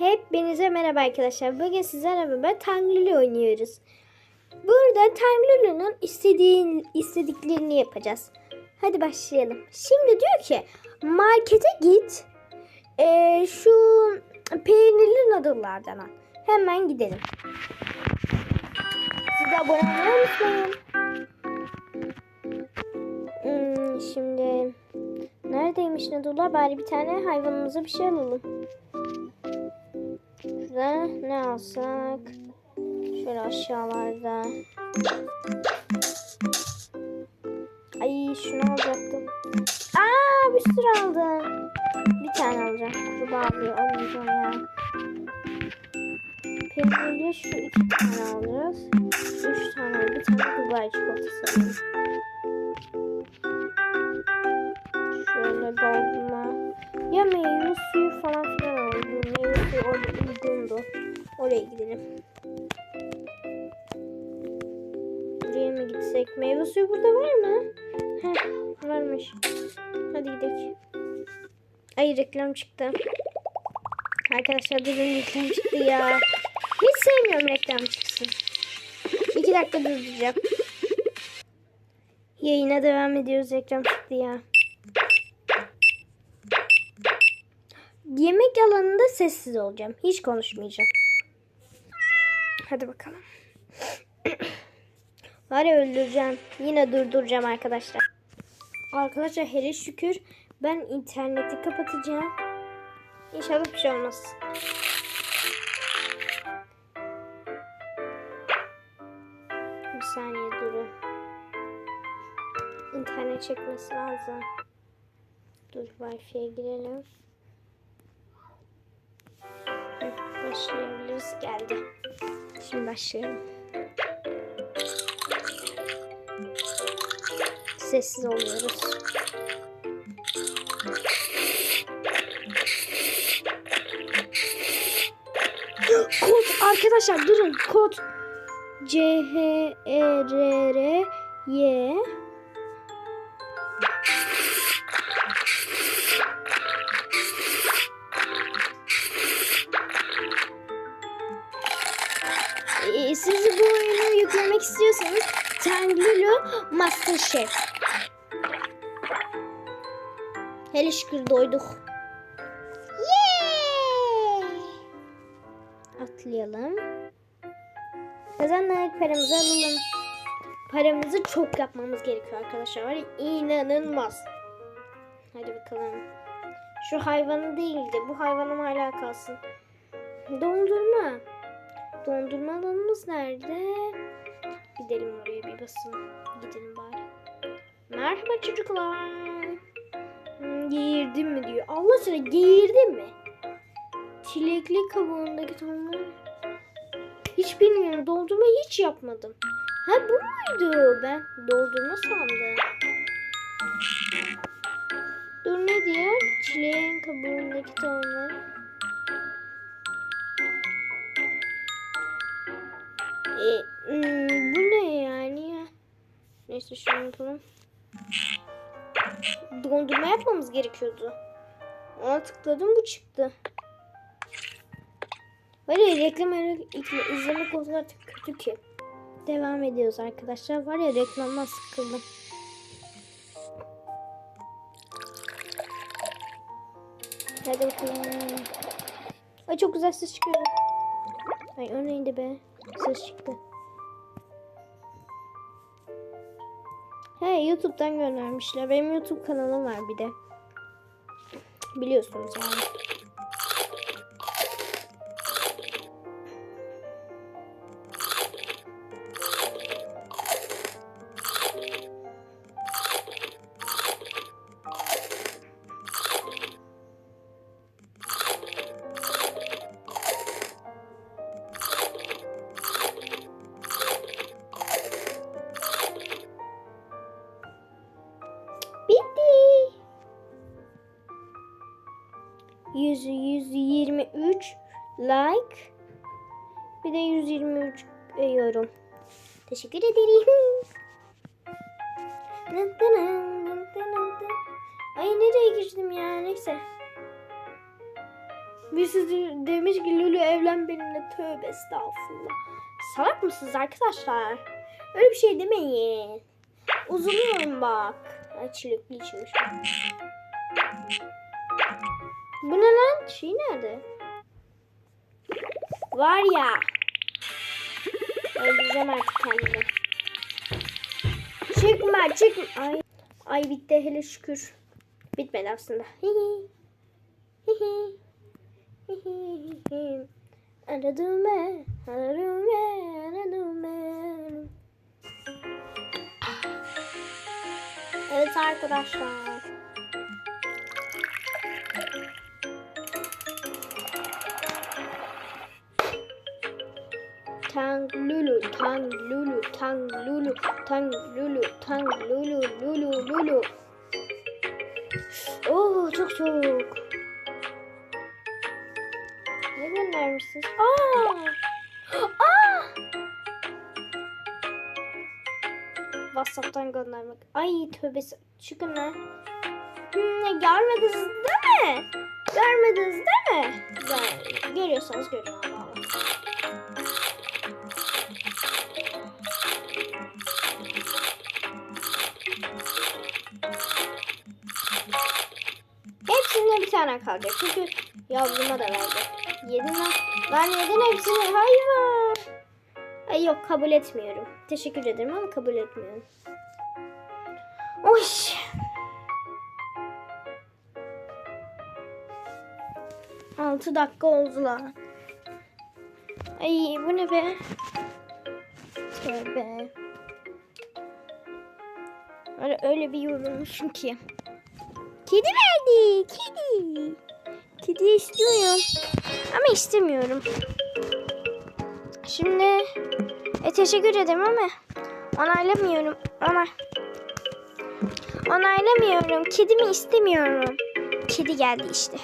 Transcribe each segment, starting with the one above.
Hepinize merhaba arkadaşlar. Bugün sizlerle beraber Tanrılı oynuyoruz. Burada Tanrılı'nın istediğin, istediklerini yapacağız. Hadi başlayalım. Şimdi diyor ki markete git. Ee, şu peynirli noodle'lardan al. Hemen gidelim. Siz abone olmayı unutmayın. Hmm, şimdi neredeymiş noodle'lar? Bari bir tane hayvanımıza bir şey alalım. Şurada ne alsak? Şöyle aşağılarda. Ay şunu alacaktım. Aa bir sürü aldım. Bir tane alacağım. Kurbağa almayacağım ya. Peynirli şu iki tane alacağız. Üç tane bir tane kurbağa çikolatası alayım. Oraya gidelim. Buraya mı gitsek? Meyve suyu burada var mı? Heh, varmış. Hadi gidelim. Ay reklam çıktı. Arkadaşlar durun reklam çıktı ya. Hiç sevmiyorum reklam çıksın. İki dakika durduracağım. Yayına devam ediyoruz. Reklam çıktı ya. Yemek alanında sessiz olacağım. Hiç konuşmayacağım. Hadi bakalım. Var ya öldüreceğim. Yine durduracağım arkadaşlar. Arkadaşlar hele şükür ben interneti kapatacağım. İnşallah bir şey olmaz. Bir saniye durun. İnternet çekmesi lazım. Dur Wi-Fi'ye girelim. Başlayabiliriz. Geldi. Şimdi başlayalım. Sessiz oluyoruz. Kod arkadaşlar durun kod C H E R R Y Ee, siz bu oyunu yüklemek istiyorsanız Tanglulu Masterchef. Hele şükür doyduk. Yeah! Atlayalım. Kazandık paramızı alalım. Paramızı çok yapmamız gerekiyor arkadaşlar. Var inanılmaz. Hadi bakalım. Şu hayvanı değil de bu hayvanım hala kalsın. Dondurma. Dondurma alanımız nerede? Gidelim oraya bir basın. Gidelim bari. Merhaba çocuklar. Hmm, mi diyor. Allah sana geğirdin mi? Çilekli kabuğundaki tohumlar. Hiç bilmiyorum. Doldurma hiç yapmadım. Ha bu muydu? Ben doldurma sandım. Dur ne diyor? Çileğin kabuğundaki tohumlar. E, hmm, bu ne yani ya? Neyse şunu yapalım. Dondurma yapmamız gerekiyordu. Ona tıkladım bu çıktı. Ya reklam izle- izlemek o kadar kötü ki. Devam ediyoruz arkadaşlar. Var ya reklamdan sıkıldım. Hadi bakalım. Ay çok güzel ses çıkıyor. Ay o neydi be? Ses çıktı. He YouTube'dan göndermişler. Benim YouTube kanalım var bir de. Biliyorsunuz yani. 100 123 like. Bir de 123 yorum. Teşekkür ederim. Ay nereye girdim ya neyse. Birisi de- demiş ki Lulu evlen benimle. Tövbe estağfurullah. Salak mısınız arkadaşlar? Öyle bir şey demeyin. Uzuluyorum bak. Ay çilekli içmiş. Bu ne lan? Şey nerede? Var ya. Öldüreceğim artık kendimi. Çıkma çıkma. Ay, ay bitti hele şükür. Bitmedi aslında. Aradım ben, aradım ben, aradım ben. Evet arkadaşlar. Tang lulu, tang lulu, tang lulu, tang lulu, tang lulu, lulu, lulu. Oo çok soğuk. Ne göndermişsiniz? Aa! Aa! WhatsApp'tan göndermek. Ay tövbesi. Çıkın lan. Hmm, görmediniz değil mi? Görmediniz değil mi? Görüyorsanız görün Tane kalacak. Çünkü yavruma da verdi. Yedin lan. Lan yedin hepsini. Hayvan. Ay yok kabul etmiyorum. Teşekkür ederim ama kabul etmiyorum. Oy. Altı dakika oldu lan. Ay bu ne be? Tövbe. Öyle bir yorulmuşum ki. Kedi verdi. Kedi. Kedi istiyorum. Ama istemiyorum. Şimdi e, teşekkür ederim ama onaylamıyorum. Ona onaylamıyorum. Kedimi istemiyorum. Kedi geldi işte.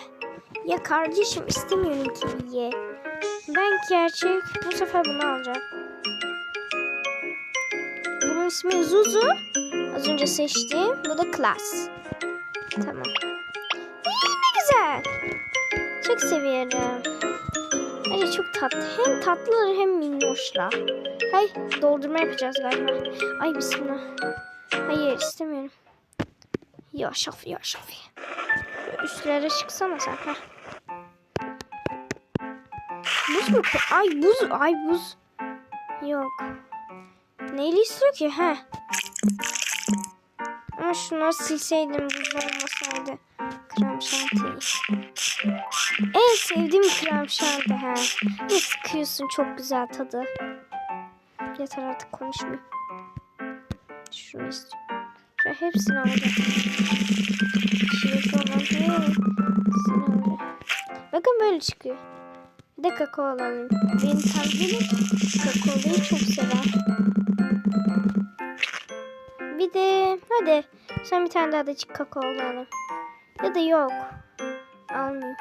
Ya kardeşim istemiyorum kediyi. Ben gerçek bu sefer bunu alacağım. Bunun ismi Zuzu. Az önce seçtiğim. Bu da Class. Tamam. Ne güzel. Çok seviyorum. Ay çok tatlı. Hem tatlılar hem minnoşlar. Hay doldurma yapacağız galiba. Ay bismillah. Hayır istemiyorum. Ya Şafi ya Şafi. Üstlere çıksana sen. Heh. Buz mu? Ay buz. Ay buz. Yok. Neyle istiyor ki? He. Şunları silseydim buz olmasaydı. Krem şantiyi. En sevdiğim krem şanti ha. Ne sıkıyorsun çok güzel tadı. Yeter artık konuşmayayım. Şunu istiyorum. Şu hepsini alacağım. Olan hepsini alacağım. Bakın böyle çıkıyor. Bir de kakao alalım. Benim kalbim kakaoyu çok sever. Bir de hadi sen bir tane daha da çık kakao alalım. Ya da yok. Almayayım.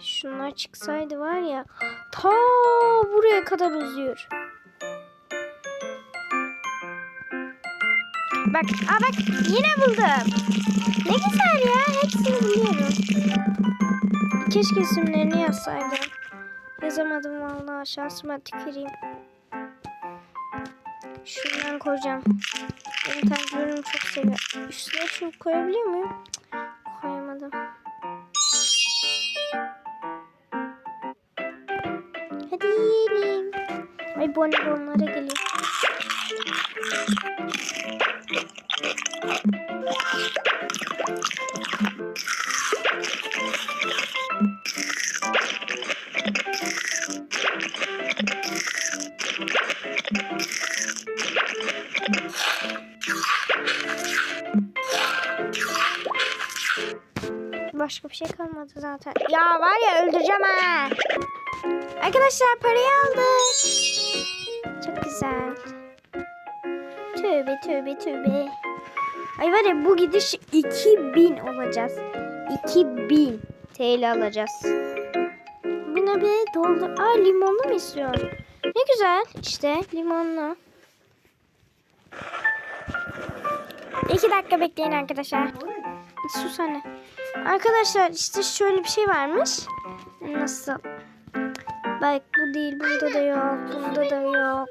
Şunlar çıksaydı var ya ta buraya kadar uzuyor. Bak, aa bak yine buldum. Ne güzel ya, hepsini biliyorum. Keşke isimlerini yazsaydım. Yazamadım vallahi şansıma tüküreyim. Şundan koyacağım. Benim tangırım çok seviyor. Üstüne şunu koyabiliyor muyum? Koyamadım. Hadi yiyelim. Ay bonibonlara geliyor. Başka bir şey kalmadı zaten. Ya var ya öldüreceğim ha. Arkadaşlar parayı aldık. Çok güzel. Tövbe tövbe tövbe. Ay var ya bu gidiş 2000 olacağız. 2000 TL alacağız. Bu ne be doldur. Aa limonlu mu istiyorsun? Ne güzel işte limonlu. İki dakika bekleyin arkadaşlar. Sus anne. Arkadaşlar işte şöyle bir şey varmış. Nasıl? Bak bu değil, bunda da yok, bunda da yok.